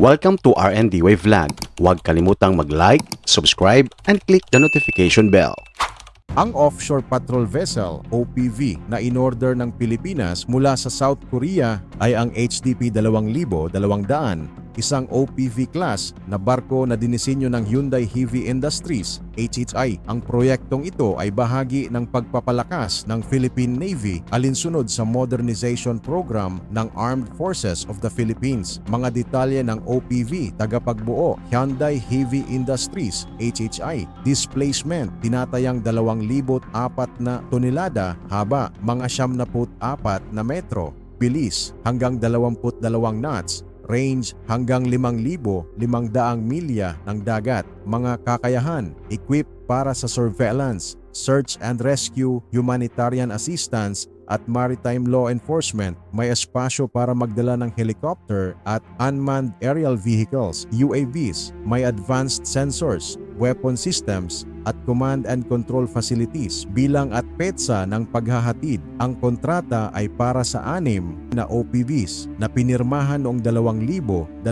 Welcome to RND Wave Vlog. Huwag kalimutang mag-like, subscribe, and click the notification bell. Ang Offshore Patrol Vessel OPV na inorder ng Pilipinas mula sa South Korea ay ang HDP 2000-200, isang OPV class na barko na dinisenyo ng Hyundai Heavy Industries HHI. Ang proyektong ito ay bahagi ng pagpapalakas ng Philippine Navy alinsunod sa modernization program ng Armed Forces of the Philippines. Mga detalye ng OPV tagapagbuo Hyundai Heavy Industries HHI. Displacement tinatayang 2,004 na tonelada haba mga 74 na metro. Bilis hanggang 22 knots range hanggang 5,500 milya ng dagat, mga kakayahan, equipped para sa surveillance, search and rescue, humanitarian assistance, at maritime law enforcement, may espasyo para magdala ng helicopter at unmanned aerial vehicles, UAVs, may advanced sensors, weapon systems, at command and control facilities. Bilang at petsa ng paghahatid, ang kontrata ay para sa anim na OPVs na pinirmahan noong 2022.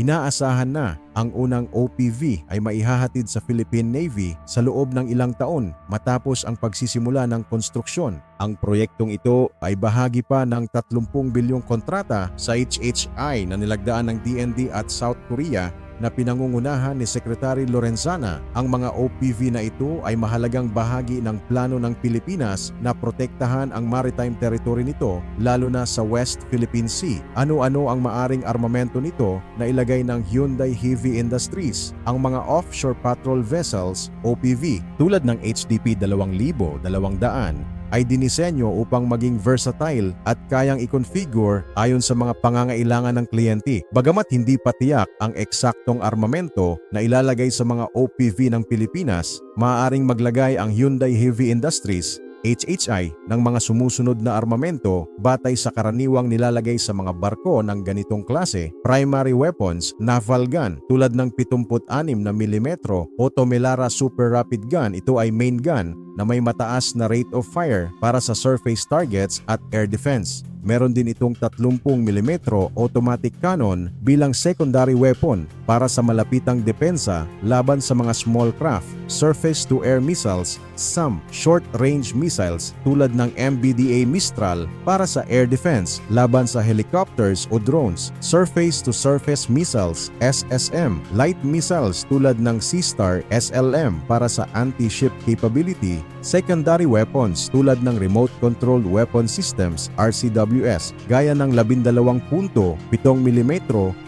Inaasahan na ang unang OPV ay maihahatid sa Philippine Navy sa loob ng ilang taon matapos ang pagsisimula ng konstruksyon. Ang proyektong ito ay bahagi pa ng 30 bilyong kontrata sa HHI na nilagdaan ng DND at South Korea na pinangungunahan ni Secretary Lorenzana. Ang mga OPV na ito ay mahalagang bahagi ng plano ng Pilipinas na protektahan ang maritime territory nito lalo na sa West Philippine Sea. Ano-ano ang maaring armamento nito na ilagay ng Hyundai Heavy Industries? Ang mga offshore patrol vessels OPV tulad ng HDP 2000, 200 ay dinisenyo upang maging versatile at kayang i-configure ayon sa mga pangangailangan ng kliyente. Bagamat hindi patiyak ang eksaktong armamento na ilalagay sa mga OPV ng Pilipinas, maaaring maglagay ang Hyundai Heavy Industries HHI ng mga sumusunod na armamento batay sa karaniwang nilalagay sa mga barko ng ganitong klase, primary weapons, naval gun tulad ng 76 na mm Otto Melara Super Rapid Gun, ito ay main gun na may mataas na rate of fire para sa surface targets at air defense. Meron din itong 30mm automatic cannon bilang secondary weapon para sa malapitang depensa laban sa mga small craft, surface-to-air missiles, some short-range missiles tulad ng MBDA Mistral para sa air defense laban sa helicopters o drones, surface-to-surface missiles SSM, light missiles tulad ng Sea-Star SLM para sa anti-ship capability, secondary weapons tulad ng remote controlled weapon systems RCWS gaya ng 12 punto, 7 mm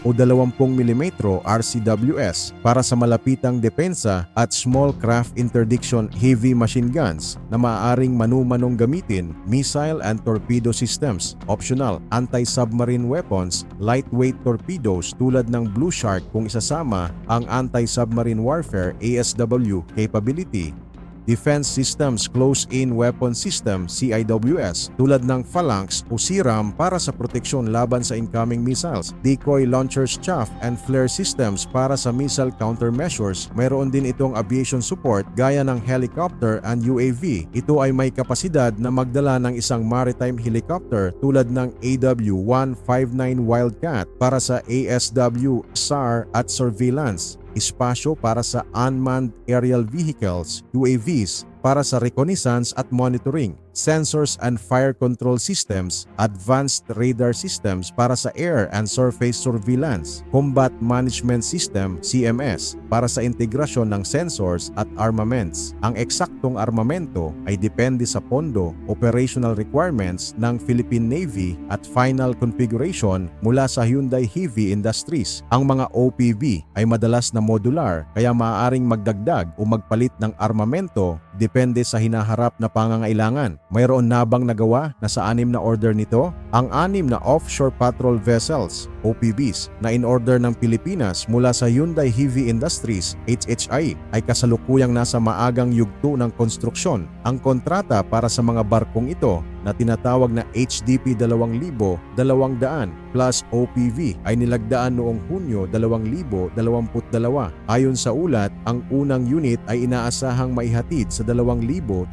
o 20 mm RCWS para sa malapitang depensa at small craft interdiction heavy machine guns na maaaring manumanong gamitin, missile and torpedo systems, optional, anti-submarine weapons, lightweight torpedoes tulad ng Blue Shark kung isasama ang anti-submarine warfare ASW capability, Defense Systems Close-In Weapon System CIWS tulad ng Phalanx o SIRAM para sa proteksyon laban sa incoming missiles, decoy launchers chaff and flare systems para sa missile countermeasures. Mayroon din itong aviation support gaya ng helicopter and UAV. Ito ay may kapasidad na magdala ng isang maritime helicopter tulad ng AW-159 Wildcat para sa ASW, SAR at surveillance espasyo para sa unmanned aerial vehicles, UAVs, para sa reconnaissance at monitoring, sensors and fire control systems, advanced radar systems para sa air and surface surveillance, combat management system CMS para sa integrasyon ng sensors at armaments. Ang eksaktong armamento ay depende sa pondo, operational requirements ng Philippine Navy at final configuration mula sa Hyundai Heavy Industries. Ang mga OPV ay madalas na modular kaya maaaring magdagdag o magpalit ng armamento depende sa hinaharap na pangangailangan. Mayroon na bang nagawa na sa anim na order nito? Ang anim na offshore patrol vessels, OPVs, na in-order ng Pilipinas mula sa Hyundai Heavy Industries, HHI, ay kasalukuyang nasa maagang yugto ng konstruksyon. Ang kontrata para sa mga barkong ito na tinatawag na HDP 2000, 200 plus OPV ay nilagdaan noong Hunyo 2022. Ayon sa ulat, ang unang unit ay inaasahang maihatid sa 2025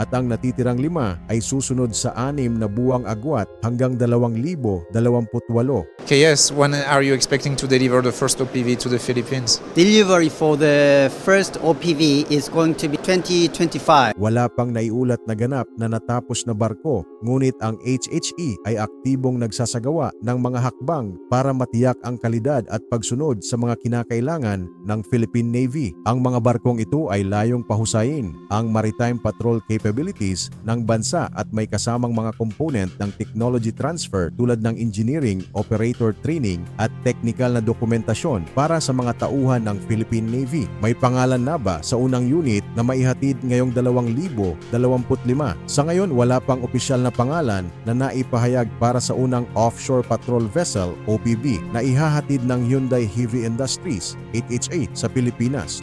at ang natitirang lima ay susunod sa anim na buwang agwat hanggang 2028 regalo. Okay, yes. When are you expecting to deliver the first OPV to the Philippines? Delivery for the first OPV is going to be 2025. Wala pang naiulat na ganap na natapos na barko, ngunit ang HHE ay aktibong nagsasagawa ng mga hakbang para matiyak ang kalidad at pagsunod sa mga kinakailangan ng Philippine Navy. Ang mga barkong ito ay layong pahusayin ang maritime patrol capabilities ng bansa at may kasamang mga component ng technology transfer tulad ng engineering, operator training at technical na dokumentasyon para sa mga tauhan ng Philippine Navy. May pangalan na ba sa unang unit na maihatid ngayong 2025? Sa ngayon, wala pang opisyal na pangalan na naipahayag para sa unang offshore patrol vessel OPV na ihahatid ng Hyundai Heavy Industries 8HA sa Pilipinas.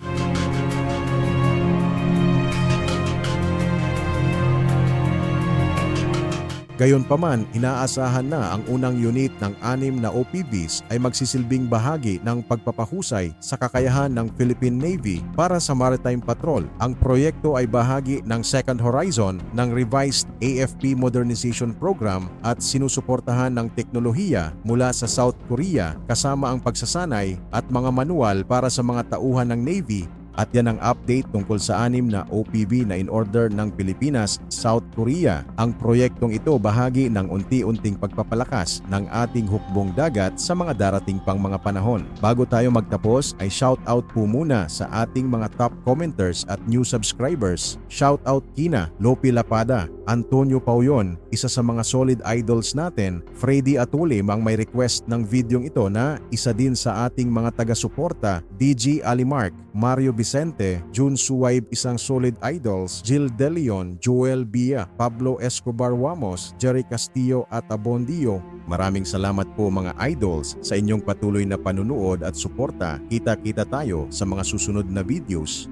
Gayunpaman, inaasahan na ang unang unit ng anim na OPVs ay magsisilbing bahagi ng pagpapahusay sa kakayahan ng Philippine Navy para sa maritime patrol. Ang proyekto ay bahagi ng Second Horizon ng revised AFP Modernization Program at sinusuportahan ng teknolohiya mula sa South Korea kasama ang pagsasanay at mga manual para sa mga tauhan ng Navy at yan ang update tungkol sa anim na OPV na in order ng Pilipinas, South Korea. Ang proyektong ito bahagi ng unti-unting pagpapalakas ng ating hukbong dagat sa mga darating pang mga panahon. Bago tayo magtapos ay shout out po muna sa ating mga top commenters at new subscribers. Shout out Kina, Lopi Lapada, Antonio Pauyon, isa sa mga solid idols natin, Freddy Atulim ang may request ng videong ito na isa din sa ating mga taga-suporta, DG Alimark, Mario Vicente, June Suwaib isang solid idols, Jill De Leon, Joel Bia, Pablo Escobar Wamos, Jerry Castillo at Abondio. Maraming salamat po mga idols sa inyong patuloy na panunood at suporta. Kita-kita tayo sa mga susunod na videos.